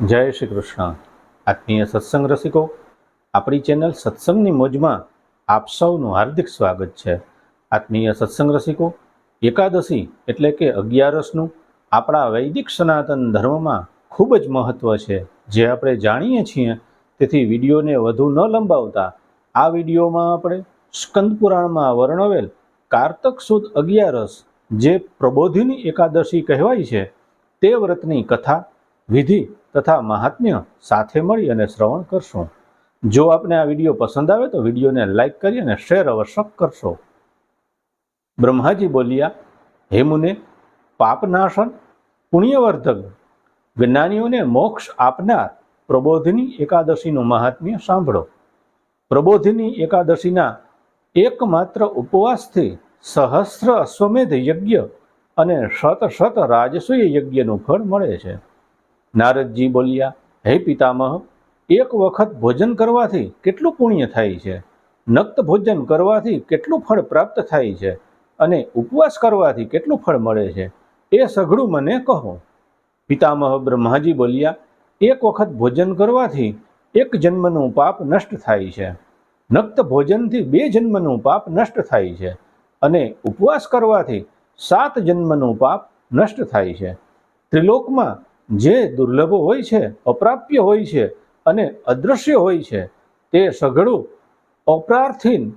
જય શ્રી કૃષ્ણ. આત્મીય સત્સંગ રસિકો, આપણી ચેનલ સત્સંગની મોજમાં આપ સૌનું હાર્દિક સ્વાગત છે. આત્મીય સત્સંગ રસિકો, એકાદશી એટલે કે અગિયારસનું આપણા વૈદિક સનાતન ધર્મમાં ખૂબ જ મહત્ત્વ છે. જે આપણે જાણીએ છીએ, તેથી વિડીયોને વધુ ન લંબાવતા આ વિડીયોમાં આપણે સ્કંદ પુરાણમાં વર્ણવેલ કારતક સુદ અગિયારસ જે પ્રબોધિની એકાદશી કહેવાય છે, તે વ્રતની કથા, વિધિ તથા મહાત્મ્ય સાથે મળી અને શ્રવણ કરશું. જો આપને આ વીડિયો પસંદ આવે તો વિડીયોને લાઇક કરી અને શેર અવશ્ય કરશો. બ્રહ્માજી બોલ્યા, હે મુને, પાપનાશન, પુણ્યવર્ધક, જ્ઞાનીઓને મોક્ષ આપનાર પ્રબોધિની એકાદશીનું મહાત્મ્ય સાંભળો. પ્રબોધિની એકાદશીના એકમાત્ર ઉપવાસથી સહસ્ર અશ્વમેધ યજ્ઞ અને શત શત રાજસૂય યજ્ઞનું ફળ મળે છે. નારદજી બોલ્યા, હે પિતામહ, એક વખત ભોજન કરવાથી કેટલું પુણ્ય થાય છે? નક્ત ભોજન કરવાથી કેટલું ફળ પ્રાપ્ત થાય છે? અને ઉપવાસ કરવાથી કેટલું ફળ મળે છે? એ સઘળું મને કહો. પિતામહ બ્રહ્માજી બોલ્યા, એક વખત ભોજન કરવાથી એક જન્મનું પાપ નષ્ટ થાય છે. નક્ત ભોજનથી બે જન્મનું પાપ નષ્ટ થાય છે. અને ઉપવાસ કરવાથી સાત જન્મનું પાપ નષ્ટ થાય છે. ત્રિલોકમાં જે દુર્લભ હોય છે, અપ્રાપ્ય હોય છે અને અદૃશ્ય હોય છે, તે સઘળું અપ્રાર્થીન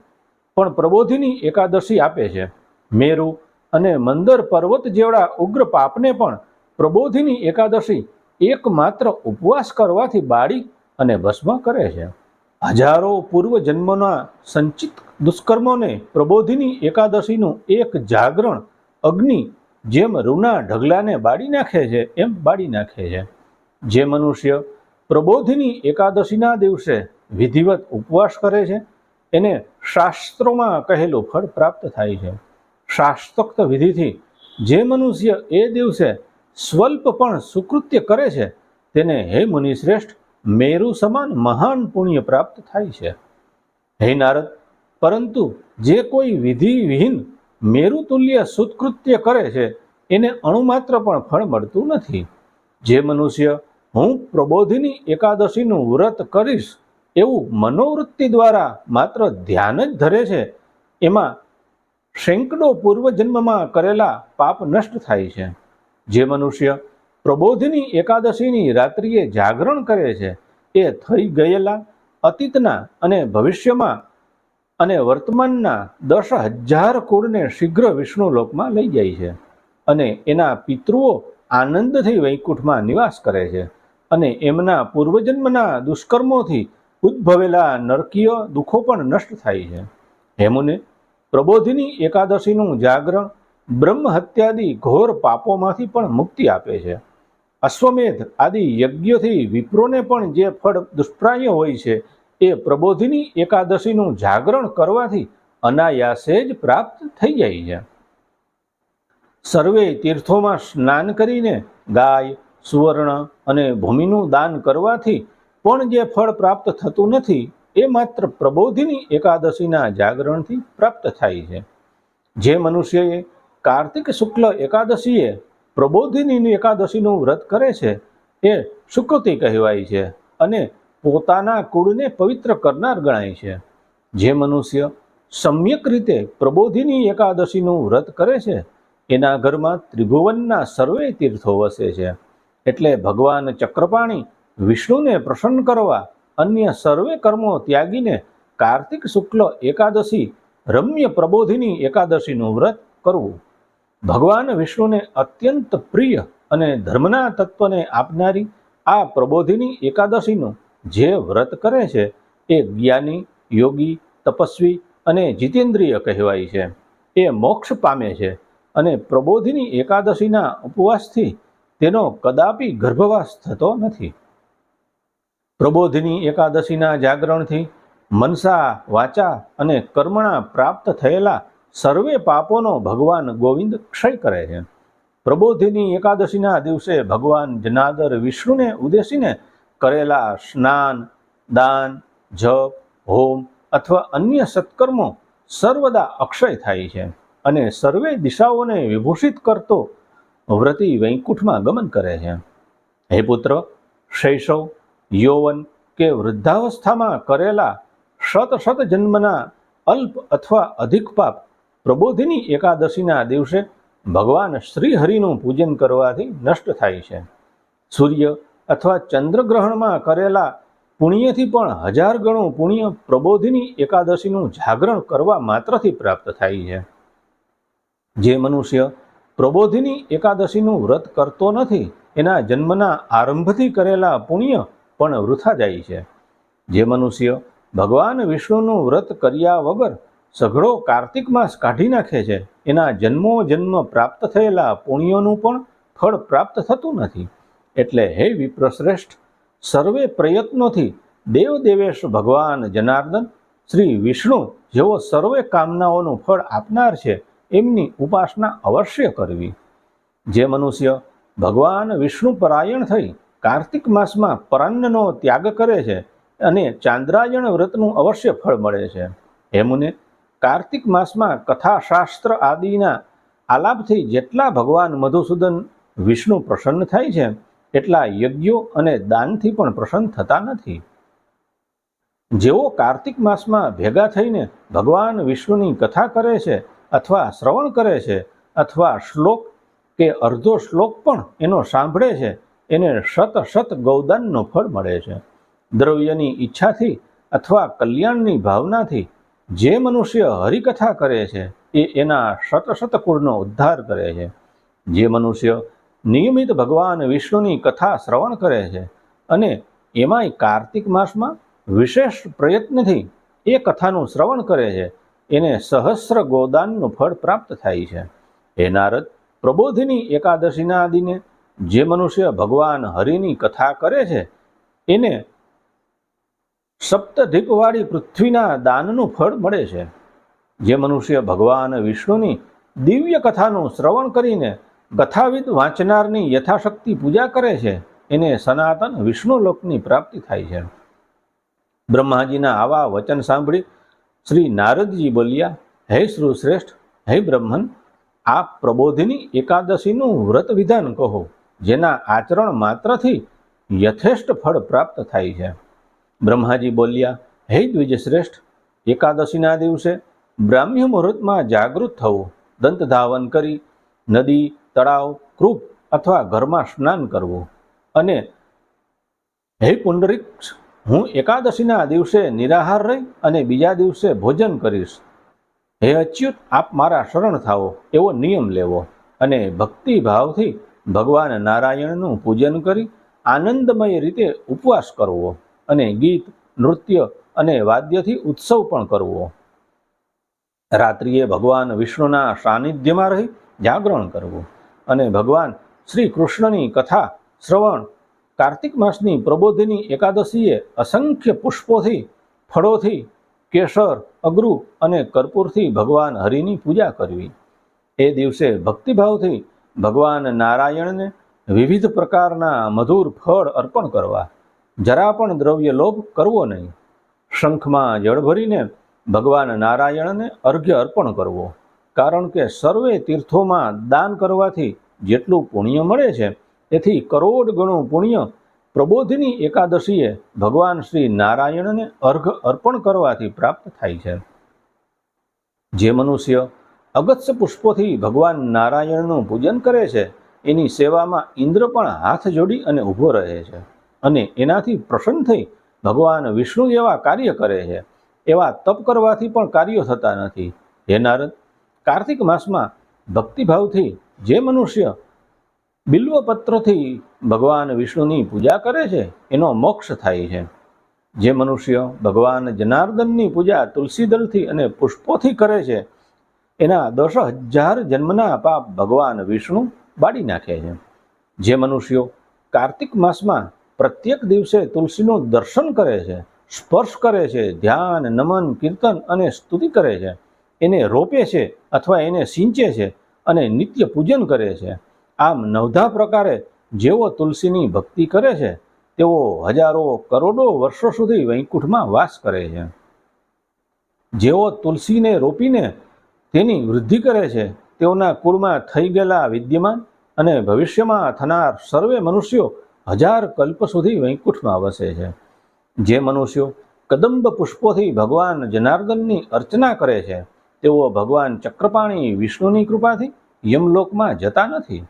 પણ પ્રબોધિની એકાદશી આપે છે. મેરુ અને મંદર પર્વત જેવડા ઉગ્ર પાપને પણ પ્રબોધિની એકાદશી એકમાત્ર ઉપવાસ કરવાથી બાળી અને ભસ્મ કરે છે. હજારો પૂર્વ જન્મના સંચિત દુષ્કર્મોને પ્રબોધિની એકાદશીનું એક જાગરણ અગ્નિ જેમ રૂના ઢગલાને બાળી નાખે છે, એમ બાળી નાખે છે. જે મનુષ્ય પ્રબોધની એકાદશીના દિવસે વિધિવત ઉપવાસ કરે છે, એને શાસ્ત્રોમાં કહેલું ફળ પ્રાપ્ત થાય છે. શાસ્ત્રોક્ત વિધિથી જે મનુષ્ય એ દિવસે સ્વલ્પ પણ સુકૃત્ય કરે છે, તેને હે મુનિશ્રેષ્ઠ મેરુ સમાન મહાન પુણ્ય પ્રાપ્ત થાય છે. હે નારદ, પરંતુ જે કોઈ વિધિ વિહીન મેરુતુલ્ય સુત્કૃત્ય કરે છે એને અણુમાત્ર પણ ફળ મળતું નથી. જે મનુષ્ય હું પ્રબોધિની એકાદશીનું વ્રત કરીશ એવું મનોવૃત્તિ દ્વારા માત્ર ધ્યાન જ ધરે છે, એમાં શેંકડો પૂર્વજન્મમાં કરેલા પાપ નષ્ટ થાય છે. જે મનુષ્ય પ્રબોધિની એકાદશીની રાત્રિએ જાગરણ કરે છે, એ થઈ ગયેલા અતીતના અને ભવિષ્યમાં અને વર્તમાનના દસ હજાર કુળને શીઘ્ર વિષ્ણુ લોકમાં લઈ જાય છે. અને એના પિતૃઓ આનંદથી વૈકુંઠમાં નિવાસ કરે છે. અને એમના પૂર્વજન્મના દુષ્કર્મોથી ઉદ્ભવેલા નરકીય દુઃખો પણ નષ્ટ થાય છે. હેમુને પ્રબોધિની એકાદશીનું જાગરણ બ્રહ્મ હત્યાદિ ઘોર પાપોમાંથી પણ મુક્તિ આપે છે. અશ્વમેધ આદિ યજ્ઞથી વિપ્રોને પણ જે ફળ દુષ્પ્રાય હોય છે, એ પ્રબોધિની એકાદશીનું જાગરણ કરવાથી અનાયાસે જ પ્રાપ્ત થઈ જાય છે. સર્વે તીર્થોમાં સ્નાન કરીને ગાય, સુવર્ણ અને ભૂમિનું દાન કરવાથી પણ જે ફળ પ્રાપ્ત થતું નથી, એ માત્ર પ્રબોધિની એકાદશીના જાગરણથી પ્રાપ્ત થાય છે. જે મનુષ્યએ કાર્તિક શુક્લ એકાદશીએ પ્રબોધિની એકાદશીનું વ્રત કરે છે, એ સુકૃતિ કહેવાય છે અને પોતાના કુળને પવિત્ર કરનાર ગણાય છે. જે મનુષ્ય સમ્યક રીતે પ્રબોધિની એકાદશીનું વ્રત કરે છે એના ઘરમાં ત્રિભુવનના સર્વે તીર્થો વસે છે. એટલે ભગવાન ચક્રપાણી વિષ્ણુને પ્રસન્ન કરવા અન્ય સર્વે કર્મો ત્યાગીને કાર્તિક શુક્લ એકાદશી, રમ્ય પ્રબોધિની એકાદશીનું વ્રત કરવું. ભગવાન વિષ્ણુને અત્યંત પ્રિય અને ધર્મના તત્વને આપનારી આ પ્રબોધિની એકાદશીનું જે વ્રત કરે છે એ જ્ઞાની, યોગી, તપસ્વી અને જીતેન્દ્રિય કહેવાય છે. એ મોક્ષ પામે છે. અને પ્રબોધિની એકાદશીના ઉપવાસથી તેનો કદાપી ગર્ભવાસ થતો નથી. પ્રબોધિની એકાદશીના જાગરણથી મનસા, વાચા અને કર્મણા પ્રાપ્ત થયેલા સર્વે પાપોનો ભગવાન ગોવિંદ ક્ષય કરે છે. પ્રબોધિની એકાદશીના દિવસે ભગવાન જનાદર વિષ્ણુને ઉદ્દેશીને કરેલા સ્નાન, દાન, જપ, હોમ અથવા અન્ય સત્કર્મો સર્વદા અક્ષય થાય છે. અને સર્વે દિશાઓને વિભૂષિત કરતો વ્રતિ વૈકુંઠમાં ગમન કરે છે. હે પુત્ર, શૈશવ, યૌવન કે વૃદ્ધાવસ્થામાં કરેલા શત શત જન્મના અલ્પ અથવા અધિક પાપ પ્રબોધિની એકાદશીના દિવસે ભગવાન શ્રીહરિનું પૂજન કરવાથી નષ્ટ થાય છે. સૂર્ય અથવા ચંદ્રગ્રહણમાં કરેલા પુણ્યથી પણ હજાર ગણું પુણ્ય પ્રબોધિની એકાદશીનું જાગરણ કરવા માત્રથી પ્રાપ્ત થાય છે. જે મનુષ્ય પ્રબોધિની એકાદશીનું વ્રત કરતો નથી, એના જન્મના આરંભથી કરેલા પુણ્ય પણ વૃથા જાય છે. જે મનુષ્ય ભગવાન વિષ્ણુનું વ્રત કર્યા વગર સઘળો કાર્તિક માસ કાઢી નાખે છે, એના જન્મો જન્મ પ્રાપ્ત થયેલા પુણ્યોનું પણ ફળ પ્રાપ્ત થતું નથી. એટલે હે વિપ્રશ્રેષ્ઠ, સર્વે પ્રયત્નોથી દેવદેવેશ ભગવાન જનાર્દન, શ્રી વિષ્ણુ જેવો સર્વે કામનાઓનું ફળ આપનાર છે એમની ઉપાસના અવશ્ય કરવી. જે મનુષ્ય ભગવાન વિષ્ણુ પરાયણ થઈ કાર્તિક માસમાં પરાન્નનો ત્યાગ કરે છે અને ચાંદ્રાયણ વ્રતનું અવશ્ય ફળ મળે છે. હેમુને કાર્તિક માસમાં કથાશાસ્ત્ર આદિના આલાપથી જેટલા ભગવાન મધુસૂદન વિષ્ણુ પ્રસન્ન થાય છે, એટલા યજ્ઞો અને દાનથી પણ પ્રસન્ન થતા નથી. જેઓ કાર્તિક માસમાં ભેગા થઈને ભગવાન વિષ્ણુની કથા કરે છે અથવા શ્રવણ કરે છે અથવા શ્લોક કે અર્ધો શ્લોક પણ એનો સાંભળે છે, એને શત શત ગૌદાનનો ફળ મળે છે. દ્રવ્યની ઈચ્છાથી અથવા કલ્યાણની ભાવનાથી જે મનુષ્ય હરિકથા કરે છે, એ એના શત શત કુળનો ઉદ્ધાર કરે છે. જે મનુષ્ય નિયમિત ભગવાન વિષ્ણુની કથા શ્રવણ કરે છે અને એમાંય કાર્તિક માસમાં વિશેષ પ્રયત્નથી એ કથાનું શ્રવણ કરે છે એને સહસ્ર ગોદાનનું ફળ પ્રાપ્ત થાય છે. હે નારદ, પ્રબોધિની એકાદશીના દિને જે મનુષ્ય ભગવાન હરિની કથા કરે છે, એને સપ્તધિકવાળી પૃથ્વીના દાનનું ફળ મળે છે. જે મનુષ્ય ભગવાન વિષ્ણુની દિવ્ય કથાનું શ્રવણ કરીને કથાવિદ વાંચનારની યથાશક્તિ પૂજા કરે છે, એને સનાતન વિષ્ણુ લોકની પ્રાપ્તિ થાય છે. બ્રહ્માજીના આવા વચન સાંભળી શ્રી નારદજી બોલ્યા, હે શ્રુશ્રેષ્ઠ હે બ્રહ્મન આ પ્રબોધિની એકાદશીનું વ્રત વિધાન કહો, જેના આચરણ માત્રથી યથેષ્ટ ફળ પ્રાપ્ત થાય છે. બ્રહ્માજી બોલ્યા, હે દ્વિજશ્રેષ્ઠ, એકાદશીના દિવસે બ્રાહ્મ્ય મુહૂર્તમાં જાગૃત થવું, દંત ધાવન કરી, નદી, તળાવ, કૃપ અથવા ઘરમાં સ્નાન કરવું અને હે પુંડરીક્ષ હું એકાદશીના દિવસે નિરાહાર રહી અને બીજા દિવસે ભોજન કરીશ. હે અચ્યુત, આપ મારા શરણ થાઓ, એવો નિયમ લેવો. અને ભક્તિ ભાવથી ભગવાન નારાયણનું પૂજન કરી આનંદમય રીતે ઉપવાસ કરવો અને ગીત, નૃત્ય અને વાદ્યથી ઉત્સવ પણ કરવો. રાત્રિએ ભગવાન વિષ્ણુના સાનિધ્યમાં રહી જાગરણ કરવું અને ભગવાન શ્રી કૃષ્ણની કથા શ્રવણ કાર્તિક માસની પ્રબોધિની એકાદશીએ અસંખ્ય પુષ્પોથી, ફળોથી, કેસર, અગરુ અને કર્પૂરથી ભગવાન હરિની પૂજા કરવી. એ દિવસે ભક્તિભાવથી ભગવાન નારાયણને વિવિધ પ્રકારના મધુર ફળ અર્પણ કરવા. જરા પણ દ્રવ્ય લોભ કરવો નહીં. શંખમાં જળ ભરીને ભગવાન નારાયણને અર્ઘ્ય અર્પણ કરવો. કારણ કે સર્વે તીર્થોમાં દાન કરવાથી જેટલું પુણ્ય મળે છે તેથી કરોડ ગણું પુણ્ય પ્રબોધની એકાદશીએ ભગવાન શ્રી નારાયણને અર્ઘ અર્પણ કરવાથી પ્રાપ્ત થાય છે. જે મનુષ્ય અગત્ય પુષ્પોથી ભગવાન નારાયણનું પૂજન કરે છે, એની સેવામાં ઇન્દ્ર પણ હાથ જોડી અને ઊભો રહે છે અને એનાથી પ્રસન્ન થઈ ભગવાન વિષ્ણુ જેવા કાર્ય કરે છે. એવા તપ કરવાથી પણ કાર્યો થતા નથી. હે નારદ, કાર્તિક માસમાં ભક્તિભાવથી જે મનુષ્ય બિલ્વપત્રથી ભગવાન વિષ્ણુની પૂજા કરે છે, એનો મોક્ષ થાય છે. જે મનુષ્ય ભગવાન જનાર્દનની પૂજા તુલસીદળથી અને પુષ્પોથી કરે છે, એના દસ હજાર જન્મના પાપ ભગવાન વિષ્ણુ બાળી નાખે છે. જે મનુષ્યો કાર્તિક માસમાં પ્રત્યેક દિવસે તુલસીનું દર્શન કરે છે, સ્પર્શ કરે છે, ધ્યાન, નમન, કીર્તન અને સ્તુતિ કરે છે, એને રોપે છે અથવા એને સિંચે છે અને નિત્ય પૂજન કરે છે. આમ નવધા પ્રકારે જેઓ તુલસીની ભક્તિ કરે છે તેઓ હજારો કરોડો વર્ષો સુધી વૈકુંઠમાં વાસ કરે છે. જેઓ તુલસીને રોપીને તેની વૃદ્ધિ કરે છે, તેઓના કુળમાં થઈ ગયેલા વિદ્યમાન અને ભવિષ્યમાં થનાર સર્વે મનુષ્યો હજાર કલ્પ સુધી વૈકુંઠમાં વસે છે. જે મનુષ્યો કદંબ પુષ્પોથી ભગવાન જનાર્દનની અર્ચના કરે છે, તેઓ ભગવાન ચક્રપાણી વિષ્ણુની કૃપાથી યમલોકમાં જતા નથી.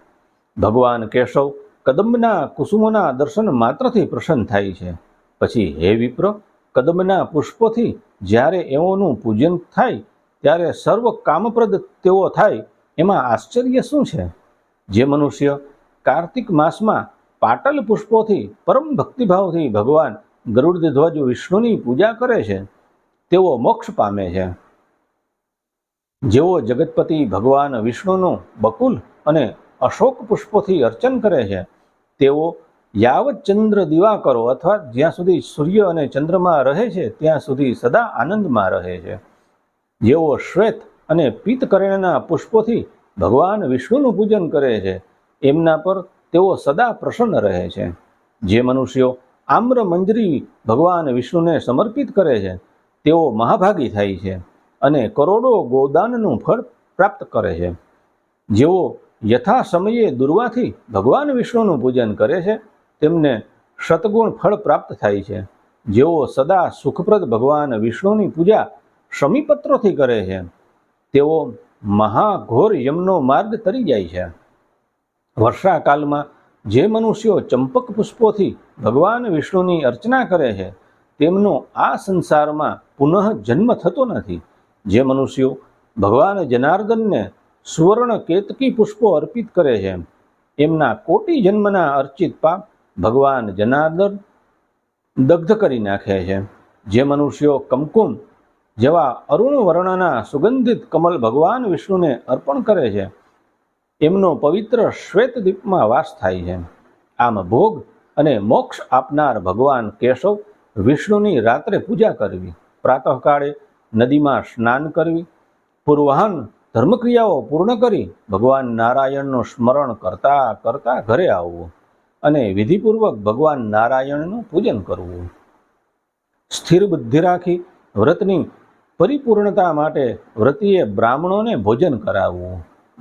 ભગવાન કેશવ કદંબના કુસુમોના દર્શન માત્રથી પ્રસન્ન થાય છે. પછી હે વિપ્ર, કદંબના પુષ્પોથી જ્યારે એઓનું પૂજન થાય, ત્યારે સર્વ કામપ્રદ તેઓ થાય, એમાં આશ્ચર્ય શું છે? જે મનુષ્ય કાર્તિક માસમાં પાટલ પુષ્પોથી પરમ ભક્તિભાવથી ભગવાન ગરુડ ધ્વજ વિષ્ણુની પૂજા કરે છે, તેઓ મોક્ષ પામે છે. જેઓ જગતપતિ ભગવાન વિષ્ણુનું બકુલ અને અશોક પુષ્પોથી અર્ચન કરે છે. તેઓ યાવત ચંદ્ર દિવાકરો અથવા જ્યાં સુધી સૂર્ય અને ચંદ્રમાં રહે છે, ત્યાં સુધી સદા આનંદમાં રહે છે. જેઓ શ્વેત અને પિત્તકર્ણના પુષ્પોથી ભગવાન વિષ્ણુનું પૂજન કરે છે, એમના પર તેઓ સદા પ્રસન્ન રહે છે. જે મનુષ્યો આમ્ર મંજરી ભગવાન વિષ્ણુને સમર્પિત કરે છે, તેઓ મહાભાગી થાય છે અને કરોડો ગોદાનનું ફળ પ્રાપ્ત કરે છે. જેઓ યથા સમયે દુર્વાથી ભગવાન વિષ્ણુનું પૂજન કરે છે, તેમને શતગુણ ફળ પ્રાપ્ત થાય છે. જેઓ સદા સુખપ્રદ ભગવાન વિષ્ણુની પૂજા શમીપત્રોથી કરે છે, તેઓ મહાઘોર યમનો માર્ગ તરી જાય છે. વર્ષાકાલમાં જે મનુષ્યો ચંપક પુષ્પોથી ભગવાન વિષ્ણુની અર્ચના કરે છે, તેમનો આ સંસારમાં પુનઃ જન્મ થતો નથી. જે મનુષ્યો ભગવાન જનાર્દનને સુવર્ણ કેતકી પુષ્પો અર્પિત કરે છે એમના કોટી જન્મના અર્ચિત પાપ ભગવાન જનાર્દન દગ્ધ કરી નાખે છે. જે મનુષ્યો કમકુમ જેવા અરુણ વર્ણના સુગંધિત કમલ ભગવાન વિષ્ણુને અર્પણ કરે છે, એમનો પવિત્ર શ્વેત દીપમાં વાસ થાય છે. આમ ભોગ અને મોક્ષ આપનાર ભગવાન કેશવ વિષ્ણુની રાત્રે પૂજા કરવી. પ્રાતઃકાળે નદીમાં સ્નાન કરવી. પૂર્વાહન ધર્મક્રિયાઓ પૂર્ણ કરી ભગવાન નારાયણનું સ્મરણ કરતા કરતા ઘરે આવવું અને વિધિપૂર્વક ભગવાન નારાયણનું પૂજન કરવું. સ્થિર બુદ્ધિ રાખી વ્રતની પરિપૂર્ણતા માટે વ્રતીએ બ્રાહ્મણોને ભોજન કરાવવું.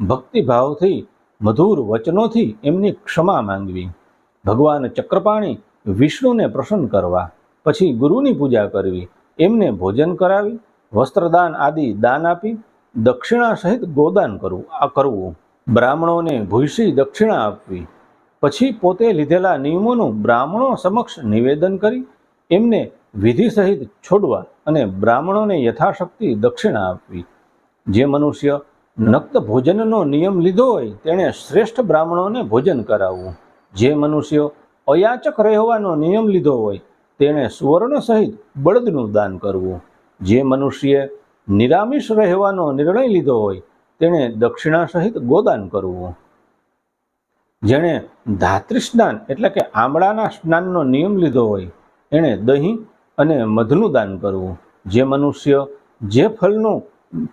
ભક્તિભાવથી, મધુર વચનોથી એમની ક્ષમા માંગવી. ભગવાન ચક્રપાણી વિષ્ણુને પ્રસન્ન કરવા, પછી ગુરુની પૂજા કરવી, એમને ભોજન કરાવી, વસ્ત્રદાન આદિ દાન આપી દક્ષિણા સહિત ગોદાન કરવું, આ કરવું. બ્રાહ્મણોને ભૂસી દક્ષિણા આપવી. પછી પોતે લીધેલા નિયમોનું બ્રાહ્મણો સમક્ષ નિવેદન કરી, એમને વિધિ સહિત છોડવા અને બ્રાહ્મણોને યથાશક્તિ દક્ષિણા આપવી. જે મનુષ્ય નક્ત ભોજનનો નિયમ લીધો હોય, તેણે શ્રેષ્ઠ બ્રાહ્મણોને ભોજન કરાવવું. જે મનુષ્ય અયાચક રહેવાનો નિયમ લીધો હોય, તેણે સુવર્ણ સહિત બળદનું દાન કરવું. જે મનુષ્યએ નિરામિષ રહેવાનો નિર્ણય લીધો હોય, તેણે દક્ષિણા સહિત ગોદાન કરવું. જેણે ધાત્રી સ્નાન એટલે કે આમળાના સ્નાનનો નિયમ લીધો હોય, એણે દહીં અને મધનું દાન કરવું. જે મનુષ્ય જે ફળનું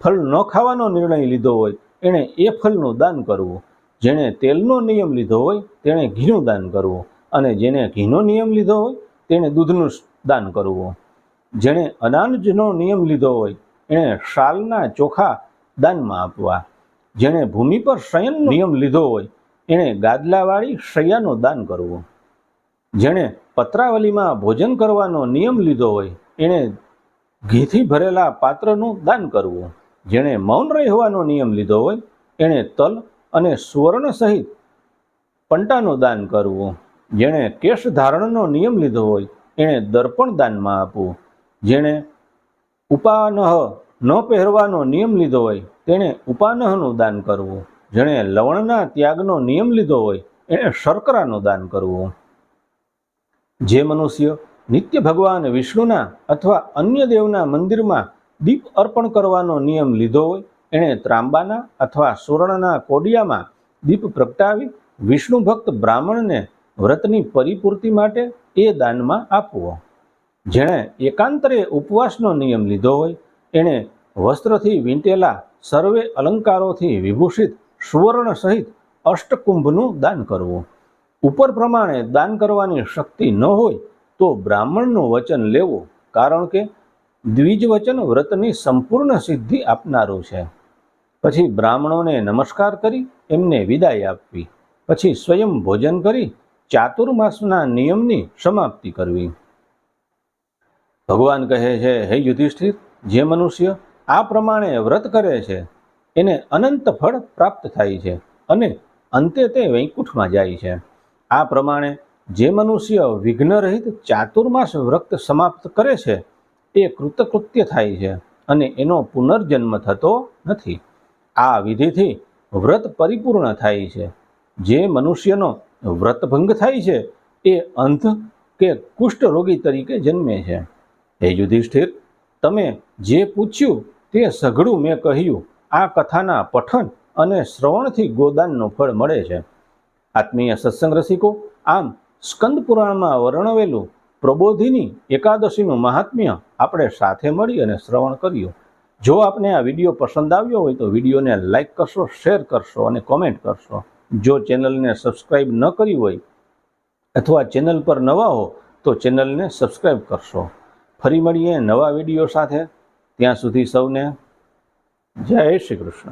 ફળ ન ખાવાનો નિર્ણય લીધો હોય, એણે એ ફળનું દાન કરવું. જેણે તેલનો નિયમ લીધો હોય, તેણે ઘીનું દાન કરવું. અને જેણે ઘીનો નિયમ લીધો હોય, તેણે દૂધનું દાન કરવું. જેણે અનાજનો નિયમ લીધો હોય એણે શાલના ચોખા દાનમાં આપવા. જેણે ભૂમિ પર શયનનો નિયમ લીધો હોય, એણે ગાદલાવાળી શૈયાનો દાન કરવું. જેણે પત્રાવલીમાં ભોજન કરવાનો નિયમ લીધો હોય, એણે ઘીથી ભરેલા પાત્રનું દાન કરવું. જેણે મૌન રહેવાનો નિયમ લીધો હોય, એણે તલ અને સુવર્ણ સહિત પંટાનું દાન કરવું. જેણે કેશ ધારણનો નિયમ લીધો હોય, એણે દર્પણ દાનમાં આપવું. જેણે ઉપાનહ ન પહેરવાનો નિયમ લીધો હોય, તેણે ઉપાનહનું દાન કરવું. જેણે લવણના ત્યાગનો નિયમ લીધો હોય, એણે શર્કરાનું દાન કરવું. જે મનુષ્ય નિત્ય ભગવાન વિષ્ણુના અથવા અન્ય દેવના મંદિરમાં દીપ અર્પણ કરવાનો નિયમ લીધો હોય, એણે ત્રાંબાના અથવા સુવર્ણના કોડિયામાં દીપ પ્રગટાવી વિષ્ણુ ભક્ત બ્રાહ્મણને વ્રતની પરિપૂર્તિ માટે એ દાનમાં આપવો. જેણે એકાંતરે ઉપવાસનો નિયમ લીધો હોય, એણે વસ્ત્રથી વીંટેલા સર્વે અલંકારોથી વિભૂષિત સુવર્ણ સહિત અષ્ટકુંભનું દાન કરવું. ઉપર પ્રમાણે દાન કરવાની શક્તિ ન હોય, તો બ્રાહ્મણનું વચન લેવું, કારણ કે દ્વિજવચન વ્રતની સંપૂર્ણ સિદ્ધિ આપનારું છે. પછી બ્રાહ્મણોને નમસ્કાર કરી, એમને વિદાય આપવી. પછી સ્વયં ભોજન કરી, ચાતુર્માસના નિયમની સમાપ્તિ કરવી. ભગવાન કહે છે, હે યુધિષ્ઠિર, જે મનુષ્ય આ પ્રમાણે વ્રત કરે છે, એને અનંત ફળ પ્રાપ્ત થાય છે અને અંતે તે વૈકુંઠમાં જાય છે. આ પ્રમાણે જે મનુષ્ય વિઘ્નરહિત ચાતુર્માસ વ્રત સમાપ્ત કરે છે, એ કૃતકૃત્ય થાય છે અને એનો પુનર્જન્મ થતો નથી. આ વિધિથી વ્રત પરિપૂર્ણ થાય છે. જે મનુષ્યનો વ્રતભંગ થાય છે, એ અંધ કે કુષ્ઠ રોગી તરીકે જન્મે છે. હે યુધિષ્ઠિર, તમે જે પૂછ્યું તે સઘળું મેં કહ્યું. આ કથાના પઠન અને શ્રવણથી ગોદાનનું ફળ મળે છે. આત્મીય સત્સંગ રસિકો, આમ સ્કંદ પુરાણમાં વર્ણવેલું પ્રબોધિની એકાદશીનું મહાત્મ્ય આપણે સાથે મળી અને શ્રવણ કર્યું. જો આપને આ વીડિયો પસંદ આવ્યો હોય તો વિડીયોને લાઇક કરશો, શેર કરશો અને કોમેન્ટ કરશો. જો ચેનલને સબસ્ક્રાઈબ ન કરી હોય અથવા ચેનલ પર નવા હો તો ચેનલને સબસ્ક્રાઈબ કરશો. ફરી મળીએ નવા વીડિયો સાથે. ત્યાં સુધી સૌને જય શ્રી કૃષ્ણ.